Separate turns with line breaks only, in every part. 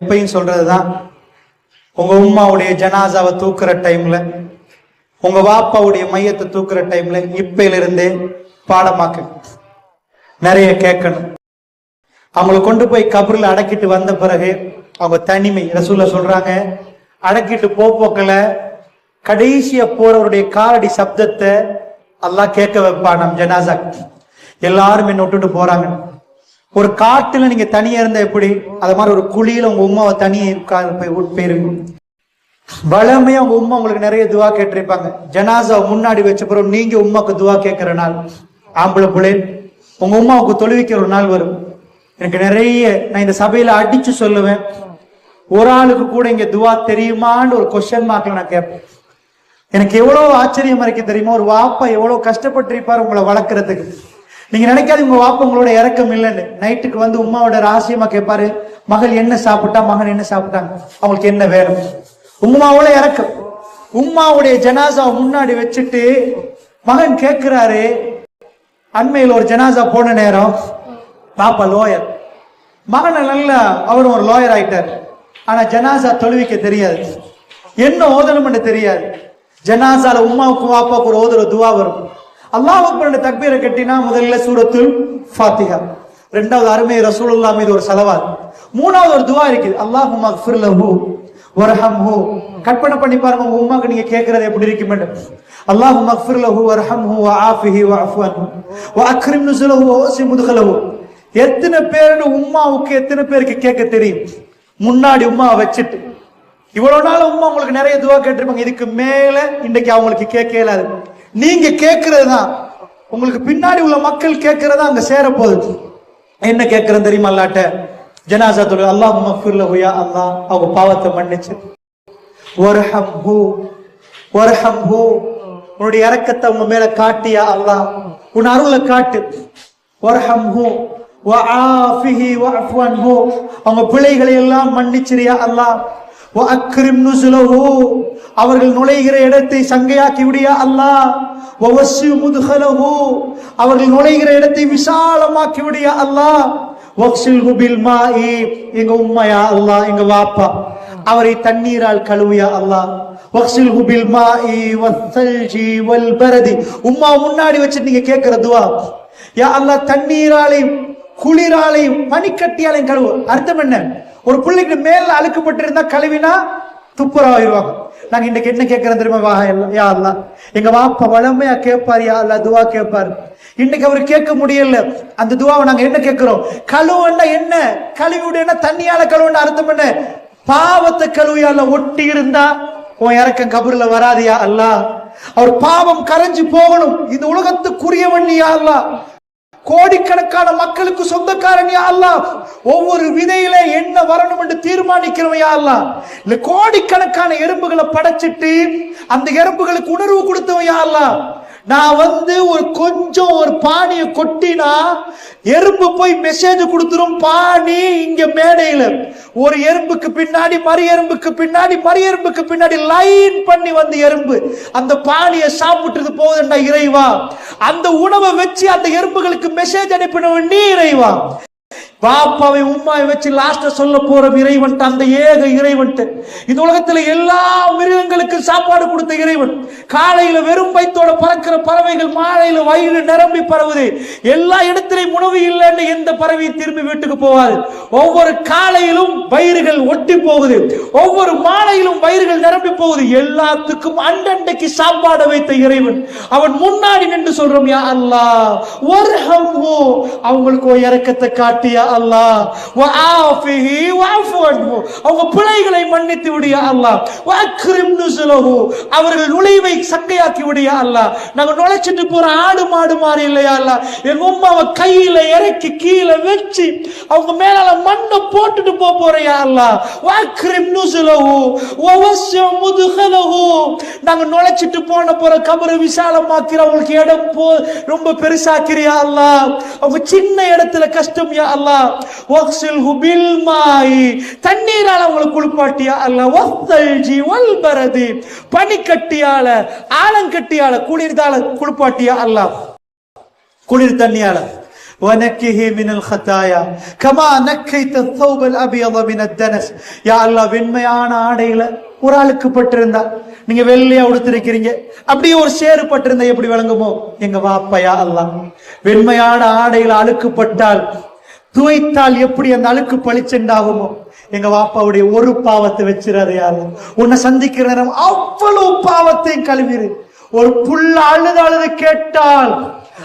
எப்பயும் சொல்றதுதான் உங்க உம்மாவுடைய ஜனாசாவை தூக்குற டைம்ல உங்க வாப்பாவுடைய மையத்தை தூக்குற டைம்ல இப்பையில பாடமாக்கு. நிறைய கேட்கணும். அவங்கள கொண்டு போய் கபரில் அடக்கிட்டு வந்த பிறகு அவங்க தனிமை ரசூல சொல்றாங்க அடக்கிட்டு போப்போக்கல கடைசியா போறவருடைய காலடி சப்தத்தை எல்லாம் கேட்க வைப்பான் நம் ஜனாசா. எல்லாரும் என்ன விட்டுட்டு போறாங்க. ஒரு காட்டுல நீங்க தனியா இருந்தால் எப்படி? அது மாதிரி ஒரு குழியில உங்க உமாவை தனியாக உட்கார்ந்து போய் போயிருக்கும் வளமையா உங்க உம்மா உங்களுக்கு நிறைய துவா கேட்டிருப்பாங்க. ஜனாசா முன்னாடி வச்ச பிறகு நீங்க உமாக்கு துவா கேட்கிற நாள் ஆம்பளை பிள்ளைன் உங்க உமாவுக்கு தொழுவிக்கிற ஒரு நாள் வரும். எனக்கு நிறைய நான் இந்த சபையில அடிச்சு சொல்லுவேன். ஒரு ஆளுக்கு கூட இங்க துவா தெரியுமான்னு ஒரு கொஸ்டின் மார்க்ல நான் கேட்பேன். எனக்கு எவ்வளவு ஆச்சரியமா இருக்கு தெரியுமா? ஒரு வாப்பா எவ்வளவு கஷ்டப்பட்டிருப்பார் உங்களை வளர்க்கறதுக்கு. நீங்க நினைக்காது உங்க வாப்பா உங்களோட இறக்கம் இல்லைன்னு. நைட்டுக்கு வந்து உமாவோட ரகசியமா கேட்பாரு மகள் என்ன சாப்பிட்டா மகன் என்ன சாப்பிட்டாங்க? அவங்களுக்கு என்ன வேணும்? உம்மாவோட இறக்கம். உம்மாவுடைய ஜனாசா முன்னாடி வச்சுட்டு மகன் கேட்கிறாரு அண்மையில் ஒரு ஜனாசா போன நேரம் பாப்பா லோயர் மகனை நல்லா அவரும் ஒரு லோயர் ஆயிட்டார். ஆனா ஜனாசா தொழுவிக்க தெரியாது. என்ன ஓதணும்னு தெரியாது. ஜனாசால உம்மாவுக்கு வாப்பாவுக்கு ஒரு ஓதுற துவா வரும். அல்லாஹ் அக்பர் தக்பீரை கட்டினா முதல்ல சூரத்துல் ஃபாத்திகா ரெண்டாவது அருமை ரசூலுல்லா மீது ஒரு சலவாத். மூணாவது ஒரு துவா இருக்குது. அல்லாஹ் மக்ஃபிர் லஹு வர்ஹம்ஹு. கற்பனை பண்ணி பாருங்க உங்க உமாக்கு நீங்க கேட்கறது எப்படி இருக்கும் அல்லாஹ் மக்ஃபிர் லஹு வர்ஹம்ஹு வஆஃபிஹி வஅஃபு அன்ஹு வஅக்ரிம் நுஸுலஹு வவசி முத்கலஹு. எத்தனை பேருன்னு உம்மாவுக்கு எத்தனை பேருக்கு கேட்க தெரியும்? முன்னாடி உம்மா வச்சுட்டு. இவ்வளவு நாள் உம்மா உங்களுக்கு நிறைய துவா கேட்டிருப்பாங்க. இதுக்கு மேல இன்னைக்கு அவங்களுக்கு கேட்க இயலாது நீங்க கேட்கறது தான் உங்களுக்கு பின்னாடி உள்ள மக்கள் கேட்கறதா அங்க சேர போகுது. என்ன கேட்கறது தெரியுமா அல்லாட்ட? ஜனாசா தொழில் அல்லாஹ் மஃபிர்ல ஹுயா அல்லாஹ். அவங்க பாவத்தை மன்னிச்சு. ஒரஹம் ஹூ ஒரஹம் ஹூ உன்னுடைய இறக்கத்தை உங்க மேல காட்டியா அல்லாஹ்? உன் அருளை காட்டு. ஒரஹம் ஹூ அவங்க பிழைகளை எல்லாம் மன்னிச்சிரியா அல்லாஹ்? அக்ரிம் நுசுலஹு அவர்கள் நுழைகிற இடத்தை சங்கையாக்கி விடியா அல்லாஹ்? வவஸ்ஸி முதுகலஹு அவர்கள் நுழைகிற இடத்தை விசாலமாக்கி விடியா அல்லாஹ்? வக்ஸில் குபில் மாஇ எங்க உம்மையா அல்லாஹ் எங்க வாப்பா? அவரை தண்ணீரால் கழுவியா அல்லாஹ். வக்ஸில் குபில் மாஇ வஸ்ஸல்ஜி வல் பரதி உம்மா முன்னாடி வச்சு நீங்க கேட்கிற துவா. யா அல்லாஹ் தண்ணீராலையும் குளிராலையும் பனிக்கட்டியாலையும் கழுவு. அர்த்தம் என்ன? ஒரு பிள்ளைக்கு மேல அழுக்கப்பட்டிருந்தா கழுவினா துப்புரவாயிருவாங்க நாங்க இன்னைக்கு என்ன கேட்கறோம் தெரியுமா? வா யா அல்லா. எங்க வாப்பா வளமையா கேட்பார் யா அல்லா துவா கேட்பாரு இன்னைக்கு அவர் கேட்க முடியல. அந்த துவாவை நாங்க என்ன கேட்கிறோம் கழுவுன்னா என்ன? கழுவி விடுன்னா தண்ணியால கழுவுன்னு அர்த்தம் என்ன? பாவத்தை கழுவியால ஒட்டி இருந்தா உன் இறக்கம் கபூர்ல வராதியா அல்லா. அவர் பாவம் கரைஞ்சு போகணும். இந்த உலகத்துக்குரியவன் யா அல்லா. கோடிக்கணக்கான மக்களுக்கு சொந்தக்காரன் யா அல்லாஹ். ஒவ்வொரு விதையில என்ன வரணும் என்று தீர்மானிக்கிறவன் யா அல்லாஹ். இல்ல கோடிக்கணக்கான எறும்புகளை படைச்சிட்டு அந்த எறும்புகளுக்கு உணர்வு கொடுத்தவன் யா அல்லாஹ். நான் வந்து ஒரு கொஞ்சம் ஒரு பாணியை கொட்டினா எறும்பு போய் மெசேஜ் கொடுத்துரும் பானி இங்க மேடையில. ஒரு எறும்புக்கு பின்னாடி மறு எறும்புக்கு பின்னாடி மறு எறும்புக்கு பின்னாடி லைன் பண்ணி வந்த எறும்பு. அந்த பாணியை சாப்பிட்டுறது போகுதுண்டா இறைவா. அந்த உணவை வச்சு அந்த எறும்புகளுக்கு மெசேஜ் அனுப்பினவன் நீ இறைவா. பாப்பாவை உம்மாவை வச்சு லாஸ்ட சொல்ல போற இறைவன் அந்த ஏக இறைவன் இந்த உலகத்துல எல்லா மிருகங்களுக்கும் சாப்பாடு கொடுத்த இறைவன். காலையில வெறும் பைத்தோட பறக்கிற பறவைகள் மாலையில வயிறு நிரம்பி பரவுது. எல்லா இடத்திலையும் உணவு இல்லைன்னு எந்த பறவையும் திரும்பி வீட்டுக்கு போகாது. ஒவ்வொரு காலையிலும் வயிறுகள் ஒட்டி போகுது. ஒவ்வொரு வாயிலும் வயிறுகள் நிரம்பி போகுது. எல்லாத்துக்கும் அண்டண்டைக்கு சாப்பாடு வைத்த இறைவன். அவன் முன்னாடி நின்று சொல்றோம் யா அல்லாஹ் வர்ஹம்ஹு அவங்களுக்கு ஒரு இறக்கத்தை காட்டியா அல்லாஹ். அவங்க பிழைகளை மன்னித்து விடியா அல்லாஹ். வஅக்ரிம் அவர்கள் நுழைவை சக்கையாக்கி விடியா அல்லாஹ். நாங்க நுழைச்சிட்டு போற ஆடு மாடு மாறி இல்லையா அல்லா எங்க உமாவை கையில இறக்கி கீழே வச்சு அவங்க மேலால மண்ணை போட்டுட்டு போக போறியா அல்லாஹ். வஅக்ரிம் நுஸுலஹு நாங்க நுழைச்சிட்டு போன போற கபரு விசாலமாக்கிற அவங்களுக்கு இடம் போ ரொம்ப பெருசாக்கிறியா அல்லாஹ் அவங்க சின்ன இடத்துல கஷ்டம் யா அல்லாஹ் வக்ஸில்ஹு ஹுபில் மாய் தண்ணீரால அவங்களை குளிப்பாட்டியா அல்லாஹ் வஸ்தல்ஜி வல்பரதி பனிக்கட்டியால ஆலங்கட்டியால குளிர்தால குளிப்பாட்டியா அல்லாஹ் குளிர் தண்ணியால. ونكه من الخطايا كما نكيت الثوب الابيض من الدنس يا الله வெண்மையான ஆடையில ஒரு ஆளுக்கு பட்டிருந்தா நீங்க வெள்ளையா உடுத்திருக்கிறீங்க அப்படியே ஒரு சேறு பட்டிருந்தா எப்படி விளங்குமோ எங்க வாப்பையா அல்லாஹ் வெண்மையான ஆடையில அழுக்குப்பட்டால் துவைத்தால் எப்படி அந்த அழுக்கு பளிச்செண்டாகுமோ எங்க வாப்பாவுடைய ஒரு பாவத்தை வச்சிடாதே யாரு உன்னை சந்திக்கிற நேரம் அவ்வளவு பாவத்தையும் கழுவிரு ஒரு புள்ள அழுது அழுது கேட்டால்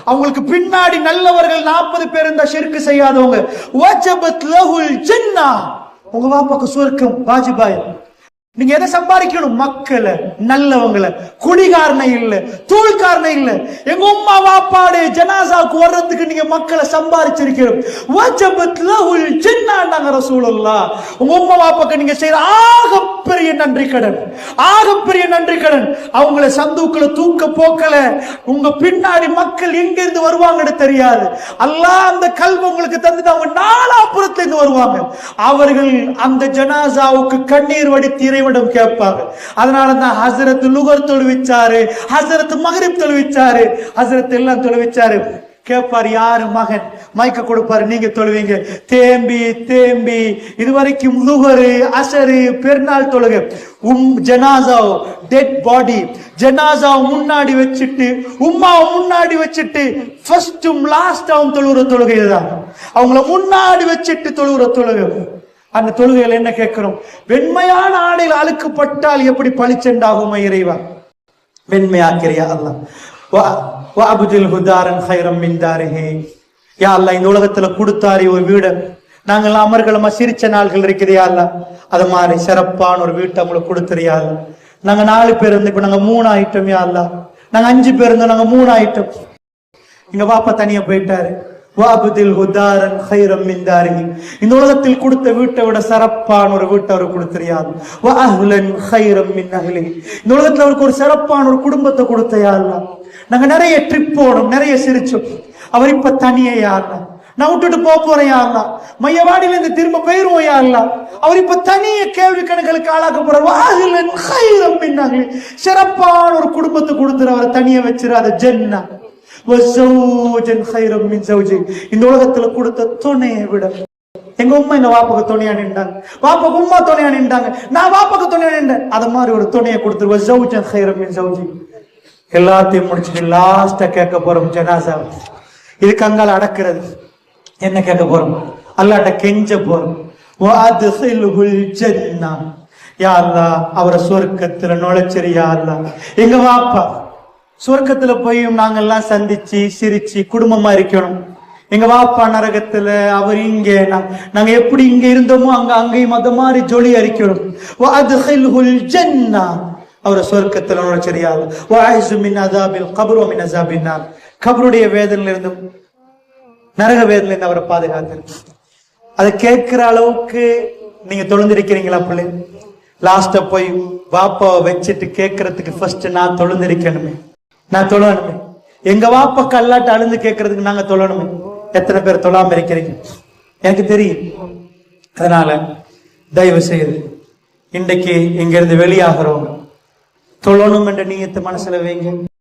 அவங்களுக்கு பின்னாடி நல்லவர்கள் நாற்பது பேர் இருந்தா ஷிர்கு செய்யாதவங்க. வஜபத் லஹுல் ஜன்னா. உங்க வாப்பாக்கு சுவர்க்கம் வாஜிபாய். நீங்க எதை சம்பாதிக்கணும்? மக்களை நல்லவங்களை. குடிகாரனை இல்ல தூள்காரனை இல்ல. எங்க உம்மா வாப்பாடு ஜனாசாவுக்கு வர்றதுக்கு நீங்க மக்களை சம்பாதிச்சிருக்கிறோம் வஜபத் லஹுல் ஜன்னாண்டாங்க ரசூலுல்லாஹ். உங்க உம்மா வாப்பாக்கு நீங்க செய்யற ஆகப்பெரிய நன்றி கடன். ஆகப்பெரிய நன்றி கடன். அவங்கள சந்தூக்களை தூக்க போக்கல. உங்க பின்னாடி மக்கள் எங்க இருந்து வருவாங்கன்னு தெரியாது. அல்லாஹ் அந்த கல்வி உங்களுக்கு தந்துட்டு அவங்க நாலாபுரத்துல இருந்து வருவாங்க. அவர்கள் அந்த ஜனாசாவுக்கு கண்ணீர் வடித்து இறைவிடம் கேட்பாங்க. அதனால தான் ஹசரத் லுகர் தொழுவிச்சாரு ஹசரத் மகரிப் தொழுவிச்சாரு ஹசரத் எல்லாம் தொழுவிச்சாரு. கேட்பார் யாரு மகன்? மயக்க கொடுப்பாரு நீங்க தொழுவீங்க. தேம்பி தேம்பி. இதுவரைக்கும் முகரு அசரு பெருநாள் தொழுக. உம் ஜனாசா டெட் பாடி ஜனாசாவை முன்னாடி வச்சுட்டு உம்மாவை முன்னாடி வச்சுட்டு ஃபர்ஸ்டும் லாஸ்டாவும் தொழுகிற தொழுகை இதுதான். அவங்கள முன்னாடி வச்சுட்டு தொழுகிற தொழுகை அந்த தொழுகையில் என்ன கேட்கிறோம்? வெண்மையான ஆடையில் அழுக்கப்பட்டால் எப்படி பழிச்செண்டாகுமா இறைவா? வெண்மையாக்கிறியா அல்லாஹ். வா- ஹுதாரன் ஹைரம் மின் யா அல்ல இந்த உலகத்துல கொடுத்தாரி ஒரு வீடு நாங்கள் அமர்களமா சிரிச்ச நாள்கள் இருக்கிறியா இல்ல அது மாதிரி சிறப்பான ஒரு வீட்டை அவங்களுக்கு கொடுத்துறியா இல்ல நாங்க நாலு பேர் இருந்து இப்ப நாங்க மூணு ஆயிட்டோம் யா இல்ல நாங்க அஞ்சு பேர் இருந்தோம் நாங்க மூணு ஆயிட்டோம் எங்க பாப்பா தனியா போயிட்டாரு வாபுதில் ஹுதாரன் ஹைரம் மின்தாரிகி இந்த உலகத்தில் கொடுத்த வீட்டை விட சிறப்பான ஒரு வீட்டை அவர் கொடுத்துறியாது வஅஹ்லன் ஹைரம் மின் அஹ்லிஹி. இந்த உலகத்துல அவருக்கு ஒரு சிறப்பான ஒரு குடும்பத்தை கொடுத்தையா அல்ல நாங்க நிறைய ட்ரிப் போனோம் நிறைய சிரிச்சோம். அவர் இப்ப தனியே யாருல நான் விட்டுட்டு போக போறேன் யாருலா மையவாடியில இருந்து திரும்ப போயிருவோம் யாருலாம் அவர் இப்ப தனிய கேள்வி கணக்குகளுக்கு ஆளாக்க போறார். வாஹிலன் ஹைரம் சிறப்பான ஒரு குடும்பத்தை கொடுத்துரு அவரை தனியா வச்சிடாத ஜென்னா. மின் இந்த உலகத்துல கொடுத்த துணையை விட. எங்க உம்மா எங்க வாப்பாக்கு துணையா நின்றாங்க. வாப்பாக்கு உம்மா துணையா நின்றாங்க. நான் வாப்பாக்கு துணையா நின்றேன். அது மாதிரி ஒரு துணையை கொடுத்துருவோம் ஜவுஜன் ஹைரம் மின் ஜவுஜி எல்லாத்தையும் முடிச்சுட்டு லாஸ்ட்டாக கேட்க போகிறோம் ஜனாசா. இது கங்கால் அடக்கிறது. என்ன கேட்க போகிறோம் அல்லாட்ட கெஞ்ச போகிறோம் வஅத்ஹில்ஹுல் யா அல்லாஹ் அவரை சொர்க்கத்துல நுழைச்சிரு யா எங்க வாப்பா? சொர்க்கத்துல போயும் நாங்கெல்லாம் சந்திச்சு சிரிச்சு குடும்பமா இருக்கணும். எங்க வாப்பா நரகத்துல அவர் இங்கே. நா- நாங்க எப்படி இங்க இருந்தோமோ அங்க அங்கேயும் அந்த மாதிரி ஜொலி அரிக்கணும் அவரை சொர்க்கத்தில் நுழைச்சரியாது வஅய்ஸு மின் அஸாபில் கபரோ மின் அஸாபின் நார். கபருடைய வேதனையிலிருந்தும் நரக வேதனையில இருந்து அவரை பாதுகாத்து அதை கேட்கிற அளவுக்கு நீங்க தொழுந்திருக்கிறீங்களா பிள்ளை? லாஸ்ட போய் வாப்பாவை வச்சுட்டு கேட்கறதுக்கு ஃபர்ஸ்ட் நான் தொழுந்திருக்கணுமே. நான் தொழணுமே. எங்க வாப்பா கல்லாட்டு அழுந்து கேட்கறதுக்கு நாங்க தொழணுமே. எத்தனை பேர் தொழாம இருக்கிறீங்க? எனக்கு தெரியும். அதனால தயவு செய்து இன்றைக்கு இங்கிருந்து வெளியாகிறோம். தொழணும் என்ற நீயத்தை மனசுல வைங்க